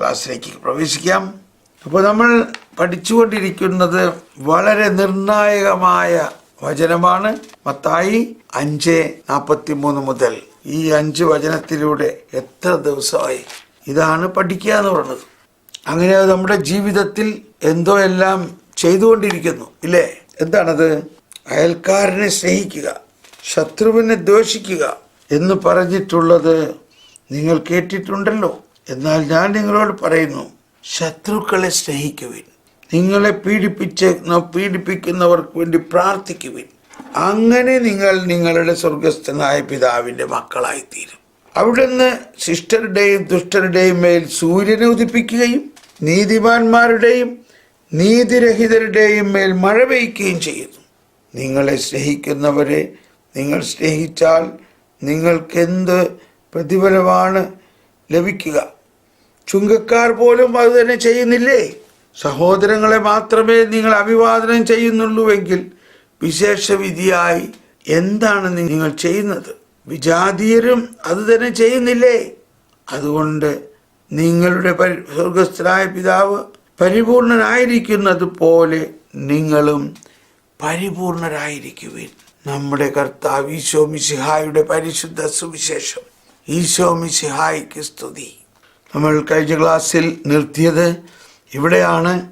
ക്ലാസ്സിലേക്ക് പ്രവേശിക്കാം. അപ്പോൾ നമ്മൾ പഠിച്ചുകൊണ്ടിരിക്കുന്നത് വളരെ നിർണായകമായ വചനമാണ്. മത്തായി അഞ്ച് നാൽപ്പത്തി മൂന്ന് മുതൽ ഈ അഞ്ച് വചനത്തിലൂടെ എത്ര ദിവസമായി ഇതാണ് പഠിക്കുക എന്ന് പറയുന്നത് അങ്ങനെ നമ്മുടെ ജീവിതത്തിൽ എന്തോ എല്ലാം ചെയ്തുകൊണ്ടിരിക്കുന്നു ഇല്ലേ? എന്താണത്? അയൽക്കാരനെ സ്നേഹിക്കുക ശത്രുവിനെ ദ്വേഷിക്കുക എന്ന് പറഞ്ഞിട്ടുള്ളത് നിങ്ങൾ കേട്ടിട്ടുണ്ടല്ലോ. എന്നാൽ ഞാൻ നിങ്ങളോട് പറയുന്നു ശത്രുക്കളെ സ്നേഹിക്കുവിൻ. നിങ്ങളെ പീഡിപ്പിച്ച് പീഡിപ്പിക്കുന്നവർക്ക് വേണ്ടി പ്രാർത്ഥിക്കുവിൻ. അങ്ങനെ നിങ്ങൾ നിങ്ങളുടെ സ്വർഗസ്ഥനായ പിതാവിന്റെ മക്കളായിത്തീരും. അവിടുന്ന് ശിഷ്ടരുടെയും ദുഷ്ടരുടെയും മേൽ സൂര്യനെ ഉദിപ്പിക്കുകയും നീതിമാന്മാരുടെയും നീതിരഹിതരുടെയും മേൽ മഴ പെയ്യുകയും ചെയ്യുന്നു. നിങ്ങളെ സ്നേഹിക്കുന്നവരെ നിങ്ങൾ സ്നേഹിച്ചാൽ നിങ്ങൾക്കെന്ത് പ്രതിഫലമാണ് ലഭിക്കുക. ചുങ്കക്കാർ പോലും അത് തന്നെ ചെയ്യുന്നില്ലേ? സഹോദരങ്ങളെ മാത്രമേ നിങ്ങൾ അഭിവാദനം ചെയ്യുന്നുള്ളൂവെങ്കിൽ വിശേഷവിധിയായി എന്താണ് നിങ്ങൾ ചെയ്യുന്നത്? വിജാതീയരും അത് തന്നെ ചെയ്യുന്നില്ലേ? അതുകൊണ്ട് നിങ്ങളുടെ പരി സ്വർഗസ്ഥനായ പിതാവ് പരിപൂർണനായിരിക്കുന്നത് പോലെ നിങ്ങളും പരിപൂർണരായിരിക്കുവിൻ. നമ്മുടെ കർത്താവ് ഈശോ മിശിഹായുടെ പരിശുദ്ധ സുവിശേഷം. ഈശോ മിശിഹായിക്ക് സ്തുതി നമ്മൾ കഴിഞ്ഞ ക്ലാസ്സിൽ നിർത്തിയത് ഇവിടെയാണ്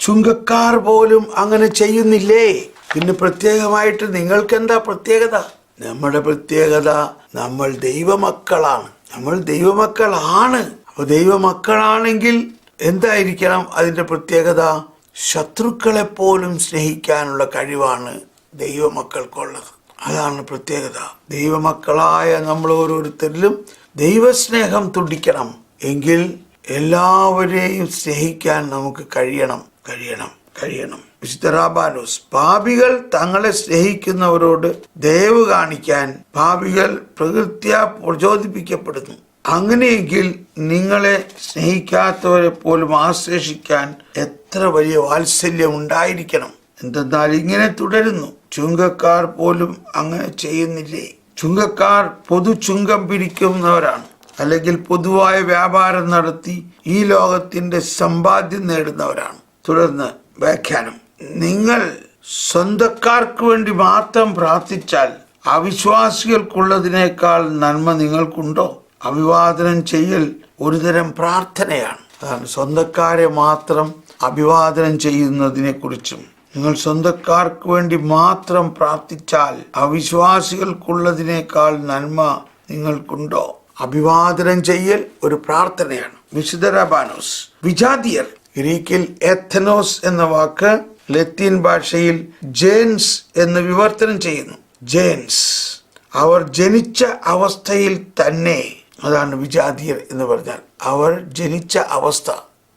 ചുങ്കക്കാർ പോലും അങ്ങനെ ചെയ്യുന്നില്ലേ? പിന്നെ പ്രത്യേകമായിട്ട് നിങ്ങൾക്ക് എന്താ പ്രത്യേകത? നമ്മുടെ പ്രത്യേകത നമ്മൾ ദൈവമക്കളാണ്. നമ്മൾ ദൈവമക്കളാണ്. അപ്പോൾ ദൈവമക്കളാണെങ്കിൽ എന്തായിരിക്കണം അതിന്റെ പ്രത്യേകത? ശത്രുക്കളെപ്പോലും സ്നേഹിക്കാനുള്ള കഴിവാണ് ദൈവമക്കൾക്കുള്ളത്. അതാണ് പ്രത്യേകത. ദൈവമക്കളായ നമ്മൾ ഓരോരുത്തരിലും ദൈവസ്നേഹം തുടിക്കണം. എങ്കിൽ എല്ലാവരെയും സ്നേഹിക്കാൻ നമുക്ക് കഴിയണം. കഴിയണം. കഴിയണം. വിശുദ്ധ റാബാനോസ് പാപികൾ തങ്ങളെ സ്നേഹിക്കുന്നവരോട് ദയവ് കാണിക്കാൻ പാപികൾ പ്രകൃത്യ പ്രചോദിപ്പിക്കപ്പെടുന്നു. അങ്ങനെയെങ്കിൽ നിങ്ങളെ സ്നേഹിക്കാത്തവരെ പോലും ആശ്ലേഷിക്കാൻ എത്ര വലിയ വാത്സല്യം ഉണ്ടായിരിക്കണം. എന്തെന്നാൽ ഇങ്ങനെ തുടരുന്നു. ചുങ്കക്കാർ പോലും അങ്ങനെ ചെയ്യുന്നില്ലേ? ചുങ്കക്കാർ പൊതു ചുങ്കം പിരിക്കുന്നവരാണ് അല്ലെങ്കിൽ പൊതുവായ വ്യാപാരം നടത്തി ഈ ലോകത്തിന്റെ സമ്പാദ്യം നേടുന്നവരാണ്. തുടർന്ന് വ്യാഖ്യാനം. നിങ്ങൾ സ്വന്തക്കാർക്ക് വേണ്ടി മാത്രം പ്രാർത്ഥിച്ചാൽ അവിശ്വാസികൾക്കുള്ളതിനേക്കാൾ നന്മ നിങ്ങൾക്കുണ്ടോ? അഭിവാദനം ചെയ്യൽ ഒരുതരം പ്രാർത്ഥനയാണ്. അതാണ് സ്വന്തക്കാരെ മാത്രം അഭിവാദനം ചെയ്യുന്നതിനെ കുറിച്ചും നിങ്ങൾ സ്വന്തക്കാർക്ക് വേണ്ടി മാത്രം പ്രാർത്ഥിച്ചാൽ അവിശ്വാസികൾക്കുള്ളതിനേക്കാൾ നന്മ നിങ്ങൾക്കുണ്ടോ? അഭിവാദനം ചെയ്യൽ ഒരു പ്രാർത്ഥനയാണ്. വിശുദ്ധ റബാനോസ് വിജാതിയർ ഗ്രീക്കിൽ എഥനോസ് എന്ന വാക്ക് ലത്തീൻ ഭാഷയിൽ ജെയിൻസ് എന്ന് വിവർത്തനം ചെയ്യുന്നു. ജെയിൻസ് അവർ ജനിച്ച അവസ്ഥയിൽ തന്നെ അതാണ് വിജാതിയർ എന്ന് പറഞ്ഞാൽ അവർ ജനിച്ച അവസ്ഥ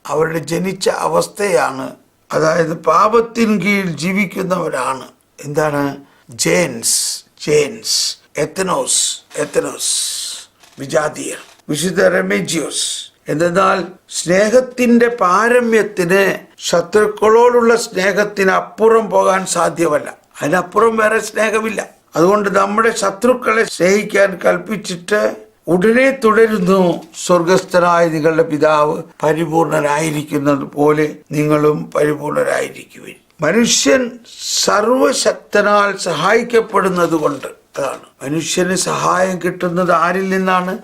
അവരുടെ ജനിച്ച അവസ്ഥയാണ് അതായത് പാപത്തിൻ കീഴിൽ ജീവിക്കുന്നവരാണ്. എന്താണ്? ജെയിൻസ് ജെയിൻസ് എത്തനോസ് എത്തനോസ് വിജാതീയർ വിശുദ്ധ റെമേജിയോസ്. എന്തെന്നാൽ സ്നേഹത്തിന്റെ പാരമ്യത്തിന് ശത്രുക്കളോടുള്ള സ്നേഹത്തിന് അപ്പുറം പോകാൻ സാധ്യമല്ല. അതിനപ്പുറം വേറെ സ്നേഹമില്ല. അതുകൊണ്ട് നമ്മുടെ ശത്രുക്കളെ സ്നേഹിക്കാൻ കൽപ്പിച്ചിട്ട് ഉടനെ തുടരുന്നു സ്വർഗസ്ഥനായ നിങ്ങളുടെ പിതാവ് പരിപൂർണനായിരിക്കുന്നത് പോലെ നിങ്ങളും പരിപൂർണരായിരിക്കുവിൻ. മനുഷ്യൻ സർവശക്തനാൽ സഹായിക്കപ്പെടുന്നത് കൊണ്ട് അതാണ്. മനുഷ്യന് സഹായം കിട്ടുന്നത് ആരിൽ നിന്നാണ്?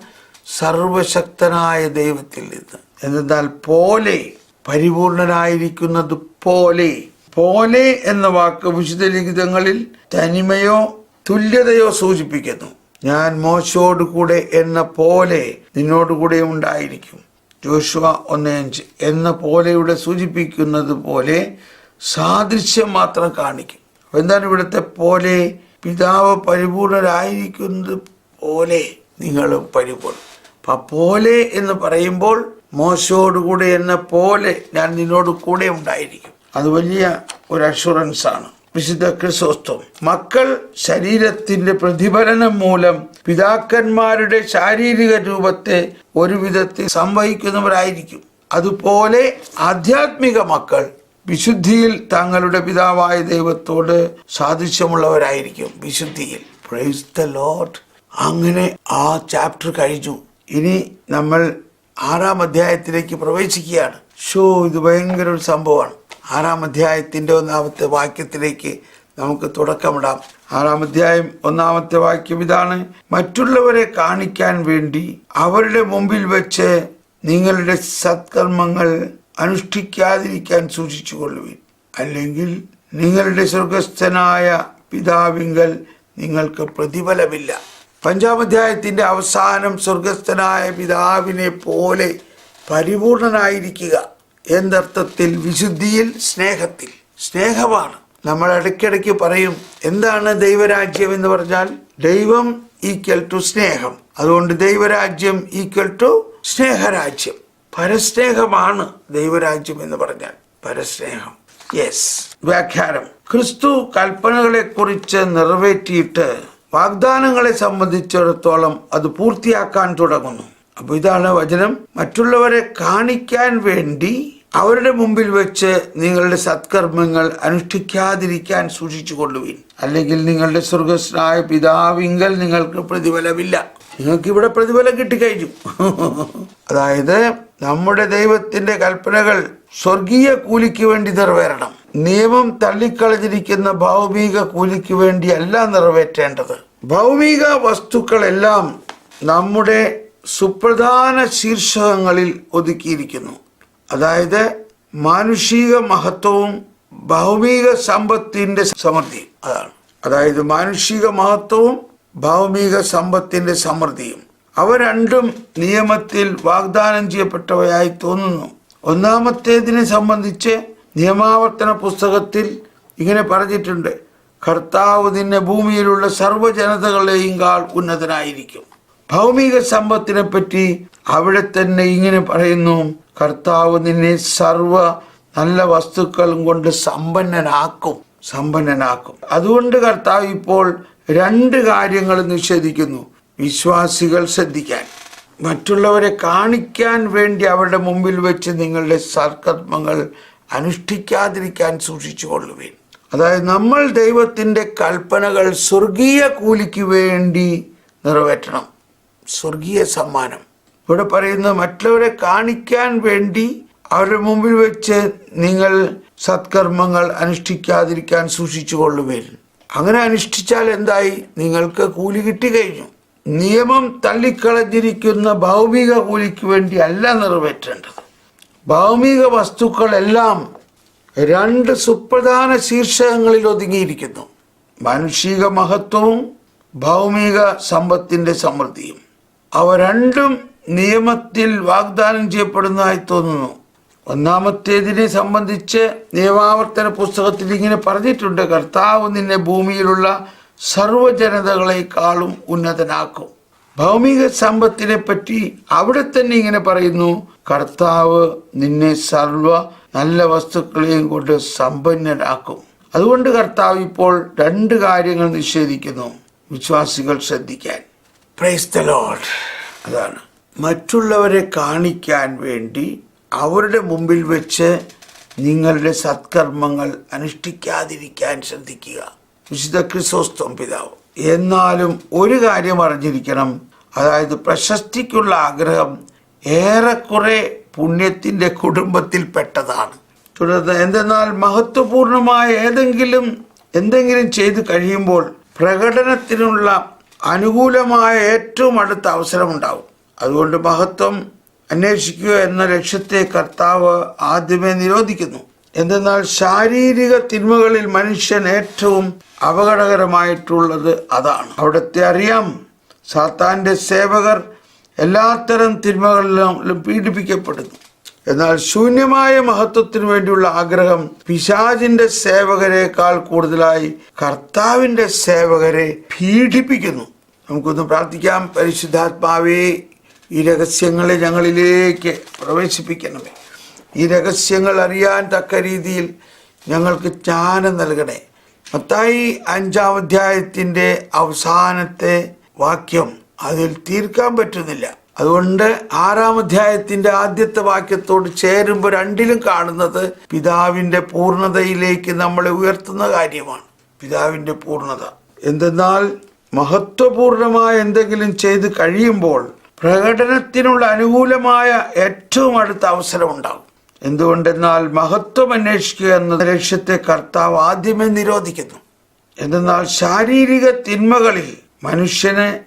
സർവശക്തനായ ദൈവത്തിൽ നിന്ന്. എന്നാൽ പോലെ പരിപൂർണനായിരിക്കുന്നത് പോലെ പോലെ എന്ന വാക്ക് വിശുദ്ധ ലിഖിതങ്ങളിൽ തനിമയോ തുല്യതയോ സൂചിപ്പിക്കുന്നു. ഞാൻ മോശയോട് കൂടെ എന്ന പോലെ നിന്നോട് കൂടെ ഉണ്ടായിരിക്കും. ജോഷുവ ഒന്നേഞ്ച് എന്ന പോലെയുടെ സൂചിപ്പിക്കുന്നത് പോലെ സാദൃശ്യം മാത്രം കാണിക്കും. എന്താണ് ഇവിടുത്തെ പോലെ? പിതാവ് പരിപൂർണരായിരിക്കുന്നത് പോലെ നിങ്ങളും പരിപൂർണം. അപ്പൊ പോലെ എന്ന് പറയുമ്പോൾ മോശയോടുകൂടെ എന്ന പോലെ ഞാൻ നിന്നോട് കൂടെ ഉണ്ടായിരിക്കും. അത് വലിയ ഒരു അഷുറൻസ് ആണ്. വിശുദ്ധ ക്രിസോസ്തം മക്കൾ ശരീരത്തിന്റെ പ്രതിഫലനം മൂലം പിതാക്കന്മാരുടെ ശാരീരിക രൂപത്തെ ഒരു വിധത്തിൽ സംവഹിക്കുന്നവരായിരിക്കും. അതുപോലെ ആധ്യാത്മിക മക്കൾ വിശുദ്ധിയിൽ തങ്ങളുടെ പിതാവായ ദൈവത്തോട് സാദൃശ്യമുള്ളവരായിരിക്കും വിശുദ്ധിയിൽ. പ്രൈസ് അങ്ങനെ ആ ചാപ്റ്റർ കഴിഞ്ഞു. ഇനി നമ്മൾ ആറാം അധ്യായത്തിലേക്ക് പ്രവേശിക്കുകയാണ്. ഷോ ഇത് ഭയങ്കര ഒരു സംഭവമാണ്. ആറാം അധ്യായത്തിന്റെ ഒന്നാമത്തെ വാക്യത്തിലേക്ക് നമുക്ക് തുടക്കമിടാം. ആറാം അധ്യായം ഒന്നാമത്തെ വാക്യം ഇതാണ്. മറ്റുള്ളവരെ കാണിക്കാൻ വേണ്ടി അവരുടെ മുമ്പിൽ വെച്ച് നിങ്ങളുടെ സത്കർമ്മങ്ങൾ അനുഷ്ഠിക്കാതിരിക്കാൻ സൂക്ഷിച്ചുകൊള്ളുവിൻ. അല്ലെങ്കിൽ നിങ്ങളുടെ സ്വർഗസ്ഥനായ പിതാവിങ്കൽ നിങ്ങൾക്ക് പ്രതിഫലമില്ല. പഞ്ചാമധ്യായത്തിന്റെ അവസാനം സ്വർഗസ്ഥനായ പിതാവിനെ പോലെ പരിപൂർണനായിരിക്കുക. എന്നർത്ഥത്തിൽ വിശുദ്ധിയിൽ സ്നേഹത്തിൽ. സ്നേഹമാണ്. നമ്മൾ ഇടയ്ക്കിടയ്ക്ക് പറയും എന്താണ് ദൈവരാജ്യം എന്ന് പറഞ്ഞാൽ ദൈവം ഈക്വൽ ടു സ്നേഹം. അതുകൊണ്ട് ദൈവരാജ്യം ഈക്വൽ ടു സ്നേഹരാജ്യം. പരസ്നേഹമാണ് ദൈവരാജ്യം എന്ന് പറഞ്ഞാൽ. പരസ്നേഹം. യെസ് വ്യാഖ്യാനം. ക്രിസ്തു കൽപ്പനകളെ കുറിച്ച് നിറവേറ്റിയിട്ട് വാഗ്ദാനങ്ങളെ സംബന്ധിച്ചിടത്തോളം അത് പൂർത്തിയാക്കാൻ തുടങ്ങുന്നു. അപ്പൊ ഇതാണ് വചനം. മറ്റുള്ളവരെ കാണിക്കാൻ വേണ്ടി അവരുടെ മുമ്പിൽ വെച്ച് നിങ്ങളുടെ സത്കർമ്മങ്ങൾ അനുഷ്ഠിക്കാതിരിക്കാൻ സൂക്ഷിച്ചു കൊള്ളുവിൻ. അല്ലെങ്കിൽ നിങ്ങളുടെ സ്വർഗസ്നായ പിതാവിങ്കൽ നിങ്ങൾക്ക് പ്രതിഫലമില്ല. നിങ്ങൾക്ക് ഇവിടെ പ്രതിഫലം കിട്ടിക്കഴിഞ്ഞു. അതായത് നമ്മുടെ ദൈവത്തിന്റെ കൽപ്പനകൾ സ്വർഗീയ കൂലിക്ക് വേണ്ടി നിറവേറണം. നിയമം തള്ളിക്കളഞ്ഞിരിക്കുന്ന ഭൗമിക കൂലിക്ക് വേണ്ടിയല്ല നിറവേറ്റേണ്ടത്. ഭൗമിക വസ്തുക്കളെല്ലാം നമ്മുടെ സുപ്രധാന ശീർഷകങ്ങളിൽ ഒതുക്കിയിരിക്കുന്നു. അതായത് മാനുഷിക മഹത്വവും ഭൗമിക സമ്പത്തിന്റെ സമൃദ്ധിയും അതാണ്. അതായത് മാനുഷിക മഹത്വവും ഭൗമിക സമ്പത്തിന്റെ സമൃദ്ധിയും. അവ രണ്ടും നിയമത്തിൽ വാഗ്ദാനം ചെയ്യപ്പെട്ടവയായി തോന്നുന്നു. ഒന്നാമത്തേതിനെ സംബന്ധിച്ച് നിയമാവർത്തന പുസ്തകത്തിൽ ഇങ്ങനെ പറഞ്ഞിട്ടുണ്ട്. കർത്താവ് നിന്നെ ഭൂമിയിലുള്ള സർവജനതകളെയും കാൾ ഉന്നതനായിരിക്കും. ഭൗമിക സമ്പത്തിനെ പറ്റി അവിടെ തന്നെ ഇങ്ങനെ പറയുന്നു. കർത്താവ് നിന്നെ സർവ നല്ല വസ്തുക്കളും കൊണ്ട് സമ്പന്നനാക്കും സമ്പന്നനാക്കും. അതുകൊണ്ട് കർത്താവ് ഇപ്പോൾ രണ്ട് കാര്യങ്ങൾ നിഷേധിക്കുന്നു. വിശ്വാസികൾ ശ്രദ്ധിക്കാൻ. മറ്റുള്ളവരെ കാണിക്കാൻ വേണ്ടി അവരുടെ മുമ്പിൽ വെച്ച് നിങ്ങളുടെ സർക്കർമ്മങ്ങൾ അനുഷ്ഠിക്കാതിരിക്കാൻ സൂക്ഷിച്ചു കൊള്ളുവേൻ അതായത് നമ്മൾ ദൈവത്തിന്റെ കൽപ്പനകൾ സ്വർഗീയ കൂലിക്ക് വേണ്ടി നിറവേറ്റണം. സ്വർഗീയ സമ്മാനം. ഇവിടെ പറയുന്നത് മറ്റുള്ളവരെ കാണിക്കാൻ വേണ്ടി അവരുടെ മുമ്പിൽ വെച്ച് നിങ്ങൾ സത്കർമ്മങ്ങൾ അനുഷ്ഠിക്കാതിരിക്കാൻ സൂക്ഷിച്ചു കൊള്ളുവേൻ അങ്ങനെ അനുഷ്ഠിച്ചാൽ എന്തായി? നിങ്ങൾക്ക് കൂലി കിട്ടി കഴിഞ്ഞു നിയമം തള്ളിക്കളഞ്ഞിരിക്കുന്ന ഭൗമിക കൂലിക്ക് വേണ്ടി അല്ല നിറവേറ്റേണ്ടത്. ഭൗമിക വസ്തുക്കളെല്ലാം രണ്ട് സുപ്രധാന ശീർഷകങ്ങളിൽ ഒതുങ്ങിയിരിക്കുന്നു. മാനുഷിക മഹത്വവും ഭൗമിക സമ്പത്തിന്റെ സമൃദ്ധിയും. അവ രണ്ടും നിയമത്തിൽ വാഗ്ദാനം ചെയ്യപ്പെടുന്നതായി തോന്നുന്നു. ഒന്നാമത്തേതിനെ സംബന്ധിച്ച് നിയമാവർത്തന പുസ്തകത്തിൽ ഇങ്ങനെ പറഞ്ഞിട്ടുണ്ട് കർത്താവ് നിന്നെ ഭൂമിയിലുള്ള സർവജനതകളെക്കാളും ഉന്നതനാക്കും. ഭൗമിക സമ്പത്തിനെ പറ്റി അവിടെ തന്നെ ഇങ്ങനെ പറയുന്നു കർത്താവ് നിന്നെ സർവ നല്ല വസ്തുക്കളെയും കൊണ്ട് സമ്പന്നനാക്കും അതുകൊണ്ട് കർത്താവ് ഇപ്പോൾ രണ്ട് കാര്യങ്ങൾ നിഷേധിക്കുന്നു വിശ്വാസികൾ ശ്രദ്ധിക്കാൻ. പ്രൈസ് ദ ലോർഡ് അതാണ്. മറ്റുള്ളവരെ കാണിക്കാൻ വേണ്ടി അവരുടെ മുമ്പിൽ വെച്ച് നിങ്ങളുടെ സത്കർമ്മങ്ങൾ അനുഷ്ഠിക്കാതിരിക്കാൻ ശ്രദ്ധിക്കുക. വിശുദ്ധ ക്രിസോസ്തം പിതാവ്. എന്നാലും ഒരു കാര്യം അറിഞ്ഞിരിക്കണം. അതായത് പ്രശസ്തിക്കുള്ള ആഗ്രഹം ഏറെക്കുറെ പുണ്യത്തിന്റെ കുടുംബത്തിൽപ്പെട്ടതാണ് തുടർന്ന് എന്തെന്നാൽ മഹത്വപൂർണമായ ഏതെങ്കിലും എന്തെങ്കിലും ചെയ്തു കഴിയുമ്പോൾ പ്രകടനത്തിനുള്ള അനുകൂലമായ ഏറ്റവും അടുത്ത അവസരമുണ്ടാവും. അതുകൊണ്ട് മഹത്വം അന്വേഷിക്കുക എന്ന ലക്ഷ്യത്തെ കർത്താവ് ആദ്യമേ നിരോധിക്കുന്നു. എന്തെന്നാൽ ശാരീരിക തിന്മകളിൽ മനുഷ്യൻ ഏറ്റവും അപകടകരമായിട്ടുള്ളത് അതാണ്. അവിടുത്തെ അറിയാം സാത്താന്റെ സേവകർ എല്ലാത്തരം തിന്മകളിലും പീഡിപ്പിക്കപ്പെടുന്നു. എന്നാൽ ശൂന്യമായ മഹത്വത്തിന് വേണ്ടിയുള്ള ആഗ്രഹം പിശാചിന്റെ സേവകരെക്കാൾ കൂടുതലായി കർത്താവിന്റെ സേവകരെ പീഡിപ്പിക്കുന്നു. നമുക്കൊന്ന് പ്രാർത്ഥിക്കാം. പരിശുദ്ധാത്മാവേ ഈ രഹസ്യങ്ങളെ ഞങ്ങളിലേക്ക് പ്രവേശിപ്പിക്കണമേ. ഈ രഹസ്യങ്ങൾ അറിയാൻ തക്ക രീതിയിൽ ഞങ്ങൾക്ക് ജ്ഞാനം നൽകണേ. മത്തായി അഞ്ചാം അധ്യായത്തിന്റെ അവസാനത്തെ വാക്യം അതിൽ തീർക്കാൻ പറ്റുന്നില്ല. അതുകൊണ്ട് ആറാം അധ്യായത്തിന്റെ ആദ്യത്തെ വാക്യത്തോട് ചേരുമ്പോൾ രണ്ടിലും കാണുന്നത് പിതാവിന്റെ പൂർണതയിലേക്ക് നമ്മളെ ഉയർത്തുന്ന കാര്യമാണ്. പിതാവിന്റെ പൂർണത എന്തെന്നാൽ മഹത്വപൂർണമായ എന്തെങ്കിലും ചെയ്ത് കഴിയുമ്പോൾ പ്രകടനത്തിനുള്ള അനുകൂലമായ ഏറ്റവും അടുത്ത അവസരം ഉണ്ടാകും എന്തുകൊണ്ടെന്നാൽ മഹത്വം അന്വേഷിക്കുക എന്ന ലക്ഷ്യത്തെ കർത്താവ് ആദ്യമേ നിരോധിക്കുന്നു. എന്തെന്നാൽ ശാരീരിക തിന്മകളിൽ മനുഷ്യന്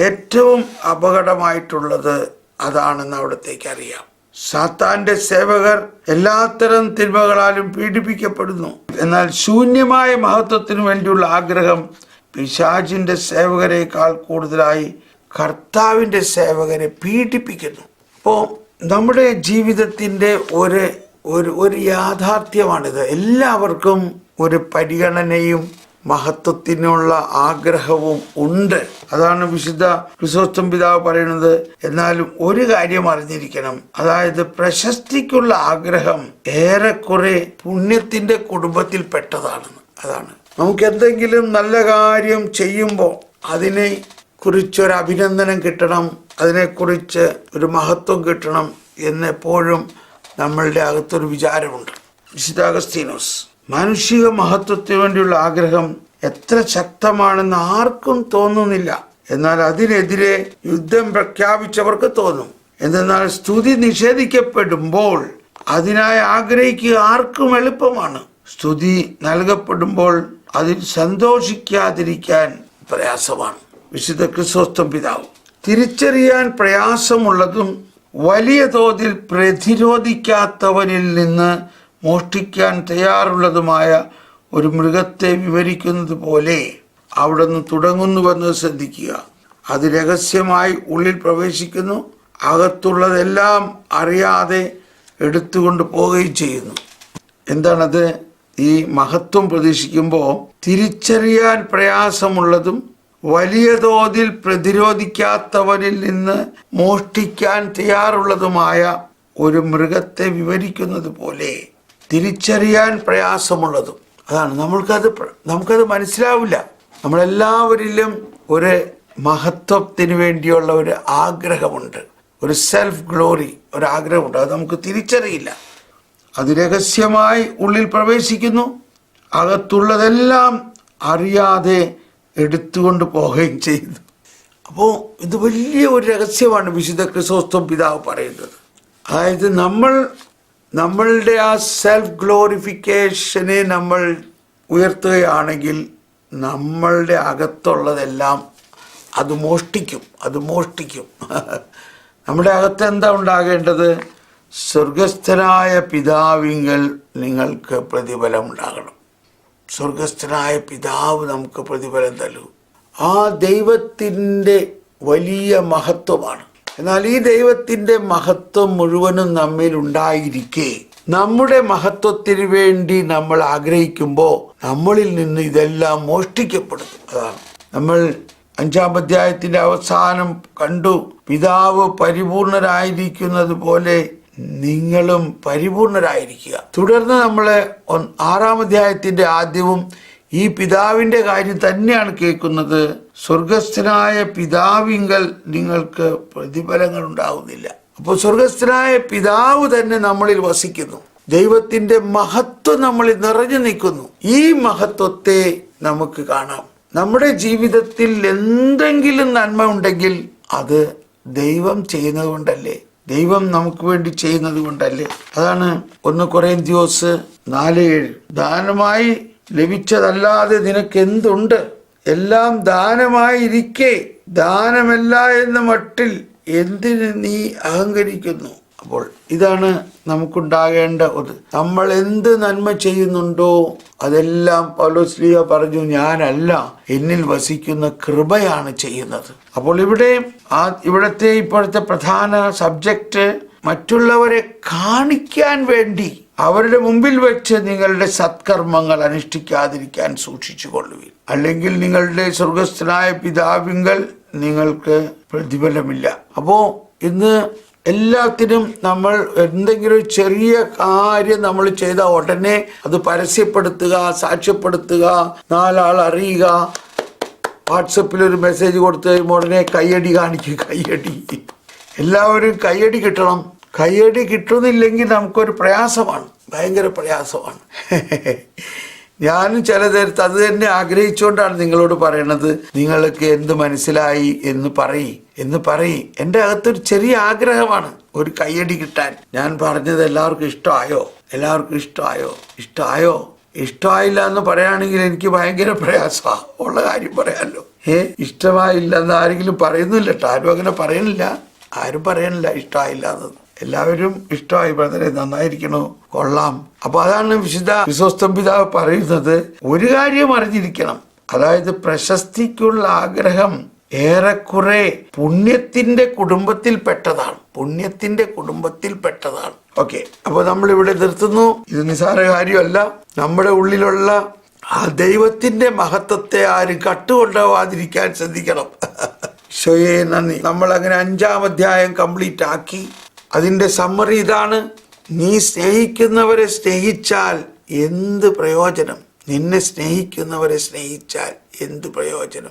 ഏറ്റവും അപകടമായിട്ടുള്ളത് അതാണെന്ന് അവിടത്തേക്ക് അറിയാം. സാത്താന്റെ സേവകർ എല്ലാത്തരം തിന്മകളാലും പീഡിപ്പിക്കപ്പെടുന്നു. എന്നാൽ ശൂന്യമായ മഹത്വത്തിനു വേണ്ടിയുള്ള ആഗ്രഹം പിശാചിന്റെ സേവകരെക്കാൾ കൂടുതലായി കർത്താവിന്റെ സേവകരെ പീഡിപ്പിക്കുന്നു. അപ്പോൾ നമ്മുടെ ജീവിതത്തിന്റെ ഒരു ഒരു ഒരു യാഥാർത്ഥ്യമാണിത്. എല്ലാവർക്കും ഒരു പരിഗണനയും മഹത്വത്തിനുള്ള ആഗ്രഹവും ഉണ്ട്. അതാണ് വിശുദ്ധ ക്രിസോസ്തം പിതാവ് പറയുന്നത്. എന്നാലും ഒരു കാര്യം അറിഞ്ഞിരിക്കണം. അതായത് പ്രശസ്തിക്കുള്ള ആഗ്രഹം ഏറെക്കുറെ പുണ്യത്തിന്റെ കുടുംബത്തിൽ പെട്ടതാണെന്ന്. അതാണ്. നമുക്ക് എന്തെങ്കിലും നല്ല കാര്യം ചെയ്യുമ്പോൾ അതിനെ കുറിച്ചൊരു അഭിനന്ദനം കിട്ടണം അതിനെക്കുറിച്ച് ഒരു മഹത്വം കിട്ടണം എന്നെപ്പോഴും നമ്മളുടെ അകത്തൊരു വിചാരമുണ്ട്. വിശുദ്ധ അഗസ്തീനോസ് മാനുഷിക മഹത്വത്തിന് വേണ്ടിയുള്ള ആഗ്രഹം എത്ര ശക്തമാണെന്ന് ആർക്കും തോന്നുന്നില്ല. എന്നാൽ അതിനെതിരെ യുദ്ധം പ്രഖ്യാപിച്ചവർക്ക് തോന്നും. എന്തെന്നാൽ സ്തുതി നിഷേധിക്കപ്പെടുമ്പോൾ അതിനായി ആഗ്രഹിക്കുക ആർക്കും എളുപ്പമാണ്. സ്തുതി നൽകപ്പെടുമ്പോൾ അതിൽ സന്തോഷിക്കാതിരിക്കാൻ പ്രയാസമാണ്. വിശുദ്ധ ക്രിസ്തോസ്തം പിതാവ്. തിരിച്ചറിയാൻ പ്രയാസമുള്ളതും വലിയ തോതിൽ പ്രതിരോധിക്കാത്തവനിൽ നിന്ന് മോഷ്ടിക്കാൻ തയ്യാറുള്ളതുമായ ഒരു മൃഗത്തെ വിവരിക്കുന്നത് പോലെ അവിടെ നിന്ന് തുടങ്ങുന്നുവെന്ന് ശ്രദ്ധിക്കുക. അത് രഹസ്യമായി ഉള്ളിൽ പ്രവേശിക്കുന്നു. അകത്തുള്ളതെല്ലാം അറിയാതെ എടുത്തുകൊണ്ട് പോവുകയും ചെയ്യുന്നു. എന്താണത്? ഈ മഹത്വം പ്രതീക്ഷിക്കുമ്പോൾ തിരിച്ചറിയാൻ പ്രയാസമുള്ളതും വലിയ തോതിൽ പ്രതിരോധിക്കാത്തവരിൽ നിന്ന് മോഷ്ടിക്കാൻ തയ്യാറുള്ളതുമായ ഒരു മൃഗത്തെ വിവരിക്കുന്നത് പോലെ തിരിച്ചറിയാൻ പ്രയാസമുള്ളതും. അതാണ്. നമ്മൾക്കത് നമുക്കത് മനസ്സിലാവില്ല. നമ്മളെല്ലാവരിലും ഒരു മഹത്വത്തിന് വേണ്ടിയുള്ള ഒരു ആഗ്രഹമുണ്ട്. ഒരു സെൽഫ് ഗ്ലോറി ഒരു ആഗ്രഹമുണ്ട്. അത് നമുക്ക് തിരിച്ചറിയില്ല. അത് രഹസ്യമായി ഉള്ളിൽ പ്രവേശിക്കുന്നു. അകത്തുള്ളതെല്ലാം അറിയാതെ എടുത്തുകൊണ്ട് പോവുകയും ചെയ്തു. അപ്പോൾ ഇത് വലിയ ഒരു രഹസ്യമാണ് വിശുദ്ധ ക്രിസോസ്തം പിതാവ് പറയുന്നത്. അതായത് നമ്മൾ നമ്മളുടെ ആ സെൽഫ് ഗ്ലോറിഫിക്കേഷനെ നമ്മൾ ഉയർത്തുകയാണെങ്കിൽ നമ്മളുടെ അകത്തുള്ളതെല്ലാം അത് മോഷ്ടിക്കും അത് മോഷ്ടിക്കും. നമ്മുടെ അകത്ത് എന്താ ഉണ്ടാകേണ്ടത്? സ്വർഗസ്ഥനായ പിതാവിങ്കൽ നിങ്ങൾക്ക് പ്രതിഫലം ഉണ്ടാകണം സ്വർഗസ്ഥനായ പിതാവ് നമുക്ക് പ്രതിഫലം തരൂ. ആ ദൈവത്തിന്റെ വലിയ മഹത്വമാണ്. എന്നാൽ ഈ ദൈവത്തിന്റെ മഹത്വം മുഴുവനും നമ്മിൽ ഉണ്ടായിരിക്കെ. നമ്മുടെ മഹത്വത്തിന് വേണ്ടി നമ്മൾ ആഗ്രഹിക്കുമ്പോൾ നമ്മളിൽ നിന്ന് ഇതെല്ലാം മോഷ്ടിക്കപ്പെടുന്നു. അതാണ്. നമ്മൾ അഞ്ചാം അധ്യായത്തിന്റെ അവസാനം കണ്ടു. പിതാവ് പരിപൂർണരായിരിക്കുന്നത് പോലെ നിങ്ങളും പരിപൂർണരായിരിക്കുക. തുടർന്ന് നമ്മൾ ആറാം അധ്യായത്തിന്റെ ആദ്യവും ഈ പിതാവിന്റെ കാര്യം തന്നെയാണ് കേൾക്കുന്നത്. സ്വർഗസ്ഥനായ പിതാവിങ്കൽ നിങ്ങൾക്ക് പ്രതിഫലങ്ങൾ ഉണ്ടാകുന്നില്ല അപ്പോൾ സ്വർഗസ്ഥനായ പിതാവ് തന്നെ നമ്മളിൽ വസിക്കുന്നു. ദൈവത്തിന്റെ മഹത്വം നമ്മളിൽ നിറഞ്ഞു നിൽക്കുന്നു. ഈ മഹത്വത്തെ നമുക്ക് കാണാം. നമ്മുടെ ജീവിതത്തിൽ എന്തെങ്കിലും നന്മ ഉണ്ടെങ്കിൽ അത് ദൈവം ചെയ്യുന്നത് കൊണ്ടല്ലേ? ദൈവം നമുക്ക് വേണ്ടി ചെയ്യുന്നത് കൊണ്ടല്ലേ? അതാണ് ഒന്ന് കുറേ ദിവസ് നാല് ഏഴ്. ദാനമായി ലഭിച്ചതല്ലാതെ നിനക്ക് എന്തുണ്ട് എല്ലാം ദാനമായിരിക്കെ. ദാനമല്ല എന്ന മട്ടിൽ എന്തിന് നീ അഹങ്കരിക്കുന്നു? അപ്പോൾ ഇതാണ് നമുക്കുണ്ടാകേണ്ട ഒരു നമ്മൾ എന്ത് നന്മ ചെയ്യുന്നുണ്ടോ അതെല്ലാം പൗലോസ്ലിയ പറഞ്ഞു ഞാനല്ല എന്നിൽ വസിക്കുന്ന കൃപയാണ് ചെയ്യുന്നത്. അപ്പോൾ ഇവിടെ ആ ഇവിടുത്തെ ഇപ്പോഴത്തെ പ്രധാന സബ്ജക്റ്റ് മറ്റുള്ളവരെ കാണിക്കാൻ വേണ്ടി അവരുടെ മുമ്പിൽ വെച്ച് നിങ്ങളുടെ സത്കർമ്മങ്ങൾ അനുഷ്ഠിക്കാതിരിക്കാൻ സൂക്ഷിച്ചു കൊള്ളുവിൻ അല്ലെങ്കിൽ നിങ്ങളുടെ സ്വർഗസ്ഥനായ പിതാവിങ്കൽ നിങ്ങൾക്ക് പ്രതിഫലമില്ല. അപ്പോ ഇന്ന് എല്ലാത്തിനും നമ്മൾ എന്തെങ്കിലും ചെറിയ കാര്യം നമ്മൾ ചെയ്ത ഉടനെ അത് പരസ്യപ്പെടുത്തുക സാക്ഷ്യപ്പെടുത്തുക നാലാൾ അറിയുക. വാട്സപ്പിൽ ഒരു മെസ്സേജ് കൊടുത്ത് കഴിയുമ്പോൾ ഉടനെ കയ്യടി കാണിക്കും കയ്യടി. എല്ലാവരും കയ്യടി കിട്ടണം. കയ്യടി കിട്ടുന്നില്ലെങ്കിൽ നമുക്കൊരു പ്രയാസമാണ്. ഭയങ്കര പ്രയാസമാണ്. ഞാനും ചില നേരത്ത് അത് തന്നെ ആഗ്രഹിച്ചുകൊണ്ടാണ് നിങ്ങളോട് പറയണത്. നിങ്ങൾക്ക് എന്ത് മനസ്സിലായി എന്ന് പറയി എന്ന് പറയി. എന്റെ അകത്തൊരു ചെറിയ ആഗ്രഹമാണ് ഒരു കയ്യടി കിട്ടാൻ. ഞാൻ പറഞ്ഞത് എല്ലാവർക്കും ഇഷ്ടമായോ? എല്ലാവർക്കും ഇഷ്ടമായോ? ഇഷ്ടമായോ? ഇഷ്ടമായില്ല എന്ന് പറയുകയാണെങ്കിൽ എനിക്ക് ഭയങ്കര പ്രയാസമാണ് ഉള്ള കാര്യം പറയാമല്ലോ ഏ ഇഷ്ടമായില്ല എന്ന് ആരെങ്കിലും പറയുന്നില്ല കേട്ടോ. ആരും അങ്ങനെ പറയണില്ല. ആരും പറയണില്ല ഇഷ്ടമായില്ല എന്നത് എല്ലാവരും ഇഷ്ടമായി വളരെ നന്നായിരിക്കണോ? കൊള്ളാം. അപ്പൊ അതാണ് വിശുദ്ധ വിശ്വസ്തം പിതാവ് പറയുന്നത്. ഒരു കാര്യം അറിഞ്ഞിരിക്കണം. അതായത് പ്രശസ്തിക്കുള്ള ആഗ്രഹം ഏറെക്കുറെ പുണ്യത്തിന്റെ കുടുംബത്തിൽ പെട്ടതാണ്. പുണ്യത്തിന്റെ കുടുംബത്തിൽ പെട്ടതാണ്. ഓക്കെ. അപ്പൊ നമ്മൾ ഇവിടെ നിർത്തുന്നു. ഇത് നിസാര കാര്യമല്ല. നമ്മുടെ ഉള്ളിലുള്ള ആ ദൈവത്തിന്റെ മഹത്വത്തെ ആരും കട്ടുകൊണ്ടാവാതിരിക്കാൻ ശ്രദ്ധിക്കണം. നന്ദി. നമ്മൾ അങ്ങനെ അഞ്ചാം അധ്യായം കംപ്ലീറ്റ് ആക്കി അതിന്റെ സമ്മറി ഇതാണ്. നീ സ്നേഹിക്കുന്നവരെ സ്നേഹിച്ചാൽ എന്ത് പ്രയോജനം? നിന്നെ സ്നേഹിക്കുന്നവരെ സ്നേഹിച്ചാൽ എന്ത് പ്രയോജനം?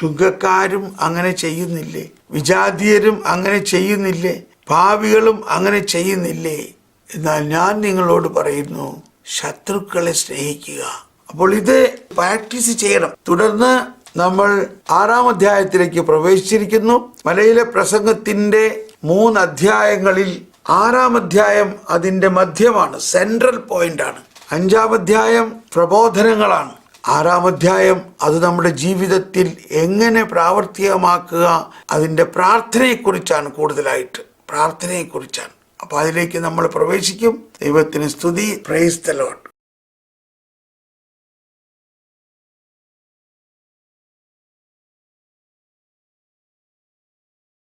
ചുങ്കക്കാരും അങ്ങനെ ചെയ്യുന്നില്ലേ? വിജാതീയരും അങ്ങനെ ചെയ്യുന്നില്ലേ? ഭാവികളും അങ്ങനെ ചെയ്യുന്നില്ലേ? എന്നാൽ ഞാൻ നിങ്ങളോട് പറയുന്നു ശത്രുക്കളെ സ്നേഹിക്കുക. അപ്പോൾ ഇത് പ്രാക്ടീസ് ചെയ്യണം. തുടർന്ന് നമ്മൾ ആറാം അധ്യായത്തിലേക്ക് പ്രവേശിച്ചിരിക്കുന്നു. മലയിലെ പ്രസംഗത്തിന്റെ മൂന്ന് അധ്യായങ്ങളിൽ ആറാം അധ്യായം അതിന്റെ മധ്യമാണ് സെൻട്രൽ പോയിന്റ് ആണ്. അഞ്ചാം അധ്യായം പ്രബോധനങ്ങളാണ്. ആറാം അധ്യായം അത് നമ്മുടെ ജീവിതത്തിൽ എങ്ങനെ പ്രാവർത്തികമാക്കുക അതിന്റെ പ്രാർത്ഥനയെക്കുറിച്ചാണ് കൂടുതലായിട്ട് പ്രാർത്ഥനയെക്കുറിച്ചാണ്. അപ്പോൾ അതിലേക്ക് നമ്മൾ പ്രവേശിക്കും. ദൈവത്തിന് സ്തുതി. പ്രൈസ് തലോട്ട്